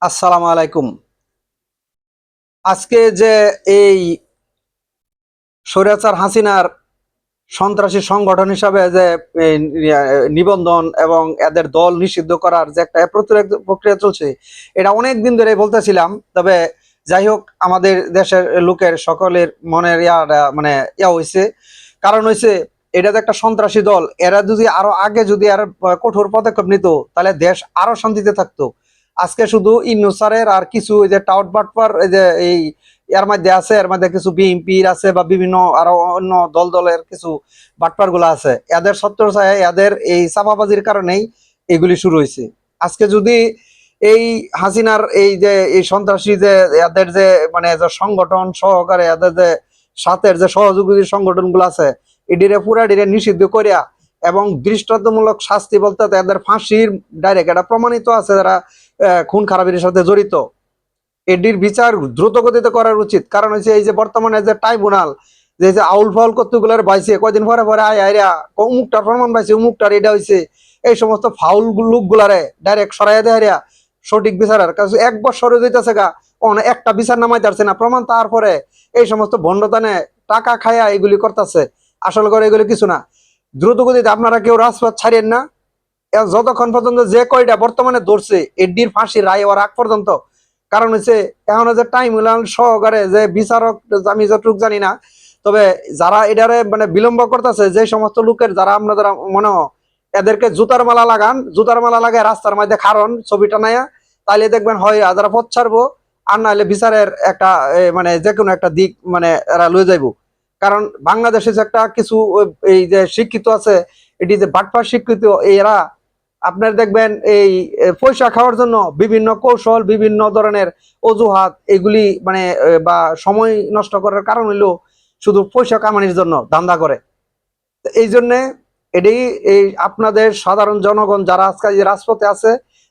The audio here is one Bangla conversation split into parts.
আসসালামু আলাইকুম। আজকে যে এই স্বৈরাচার হাসিনার সন্ত্রাসী সংগঠন হিসাবে যে নিবন্ধন এবং এদের দল নিষিদ্ধ করার যে একটা প্রক্রিয়া- চলছে, এটা অনেক দিন ধরে বলতেছিলাম। তবে যাই হোক, আমাদের দেশের লোকের সকলের মনের ইয়া মানে ইয়া হয়েছে কারণ হয়েছে এটা যে একটা সন্ত্রাসী দল, এরা যদি আরও আগে যদি আর কঠোর পদক্ষেপ নিত, তাহলে দেশ আরও শান্তিতে থাকতো। আজকে শুধু ইন্নুসারের আর কিছু ওই যে টাউট বাটপার, এই যে এই এর মধ্যে আছে, এর মধ্যে কিছু বিএনপির আছে বা বিভিন্ন আরও অন্য দল দলের কিছু বাটপারগুলো আছে। এদের সত্তর ছায়, এদের এই চাপাবাজির কারণেই এগুলি শুরু হয়েছে। আজকে যদি এই হাসিনার এই যে, এই সন্ত্রাসী যে, এদের যে মানে যে সংগঠন সহকারে এদের যে সাথের যে সহযোগী সংগঠনগুলো আছে, এটিরে পুরা ডিরে নিষিদ্ধ করিয়া এবং দৃষ্টান্তমূলক শাস্তি বলতে তো এদের ফাঁসির ডাইরেক্ট এটা প্রমাণিত আছে যারা খুন খারাপির সাথে জড়িত। এটির বিচার দ্রুত গতিতে করার উচিত। কারণ হচ্ছে এই যে বর্তমানে যে ট্রাইব্যুনাল যে যে আউল ফাউল কতগুলোর বাইছে, কয়দিন পরে পরে আয় আইরা উমুকটার প্রমাণ পাইছে উমুকটার এটা হয়েছে এই সমস্ত ফাউল লোক গুলারে ডাইরেক্ট সরাই দেয় সঠিক বিচারের। কাছে এক বছর যেতেছে গা অনেক একটা বিচার নামাই পারছে না। প্রমাণ তারপরে এই সমস্ত ভণ্ডতানে টাকা খায়া এগুলি করতেছে। আসল করে এগুলি কিছু না। দ্রুত গতিতে আপনারা কেউ রাজপথ ছাড়েন না। যতক্ষণ পর্যন্ত যে কয়টা বর্তমানে ধরছে এডির ফাঁসি রায় হওয়ার আগ পর্যন্ত। কারণ হচ্ছে, এখন যে টাইম সহকারে যে বিচারক, আমি যতটুকু জানি না, তবে যারা এটারে মানে বিলম্ব করতেছে, যে সমস্ত লোকের যারা আপনাদের মনে এদেরকে জুতার মালা লাগান, জুতার মালা লাগায় রাস্তার মধ্যে খারণ ছবিটা নাইয়া তাইলে দেখবেন হয় যারা পথ ছাড়বো, আর নাহলে বিচারের একটা মানে যে কোনো একটা দিক মানে এরা লয়ে যাইবো। কারণ বাংলাদেশে যে একটা কিছু, এই যে শিক্ষিত আছে, এটি যে বাটপার শিক্ষিত, এরা আপনার দেখবেন এই পয়সা খাওয়ার জন্য বিভিন্ন কৌশল, বিভিন্ন ধরনের অজুহাত, এগুলি মানে বা সময় নষ্ট করার কারণ হইল শুধু পয়সা কামানির জন্য ধান্দা করে। এই জন্যে এটাই এই আপনাদের সাধারণ জনগণ যারা আজকাল এই রাজপথে আছে,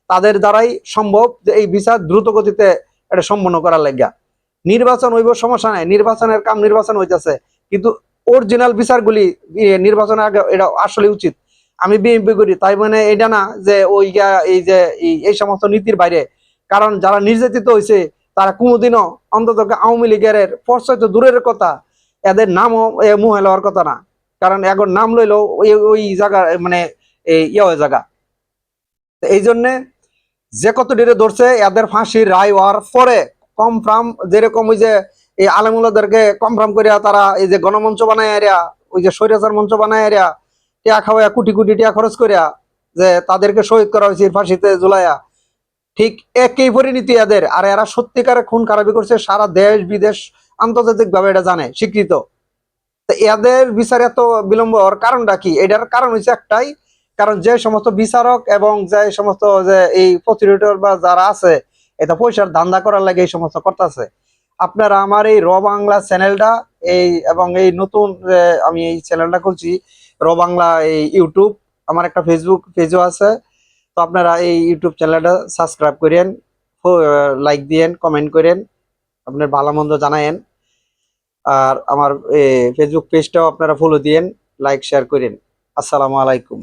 তাদের দ্বারাই সম্ভব যে এই বিচার দ্রুত গতিতে এটা সম্পন্ন করার লাগিয়া। নির্বাচন হইব সমস্যা নাই, নির্বাচনের কাম নির্বাচন হইতেছে। কিন্তু অরিজিনাল বিচারগুলি নির্বাচনের আগে এটা আসলে উচিত। আমি বিএনপি করি, তাই মানে এটা না যে ওই এই যে, এই- সমস্ত নীতির বাইরে। কারণ যারা নির্যাতিত হয়েছে তারা কোনোদিনও অন্তত আওয়ামী লীগের পরিচয় তো দূরের কথা, এদের নামও মুহে লওয়ার কথা না। কারণ এখন নাম লইলো ওই জায়গা মানে ইয়ে জায়গা। এই জন্যে যে কত ডিরে ধরছে, এদের ফাঁসির রায় হওয়ার পরে, কম ফ্রাম, যেরকম ওই যে এই আলমুল্লাদেরকে কমফ্রাম করিয়া তারা এই যে গণমঞ্চ বানায় এরিয়া ওই যে স্বৈরাচার মঞ্চ বানায় এরিয়া টিয়া খাওয়া কোটি কোটি টিয়া খরচ করিয়া যে তাদেরকে শহীদ করা হয়েছে ফাঁসিতে জুলাইয়া ঠিক একই পরিণতি এদের, আর এরা সত্যিকারে খুন খারাপি করছে, সারা দেশ বিদেশ আন্তর্জাতিক ভাবে এটা জানে, স্বীকৃত। এদের বিচার এত বিলম্ব হওয়ার কারণটা কি? এটার কারণ হচ্ছে একটাই, কারণ যে সমস্ত বিচারক এবং যে সমস্ত যে এই প্রতিরোধ বা যারা আছে, এটা পয়সার ধান্দা করার লাগে এই সমস্ত করতেছে আপনারা আমার এই র বাংলা চ্যানেলটা, এই এবং এই নতুন আমি এই চ্যানেলটা করছি র বাংলা এই ইউটিউব, আমার একটা ফেসবুক পেজও আছে। তো আপনারা এই ইউটিউব চ্যানেলটা সাবস্ক্রাইব করেন লাইক দিয়েন, কমেন্ট করেন, আপনার ভালো মন্দ জানায়েন। আর আমার ফেসবুক পেজটাও আপনারা ফলো দিয়েন লাইক শেয়ার করেন। আসসালামু আলাইকুম।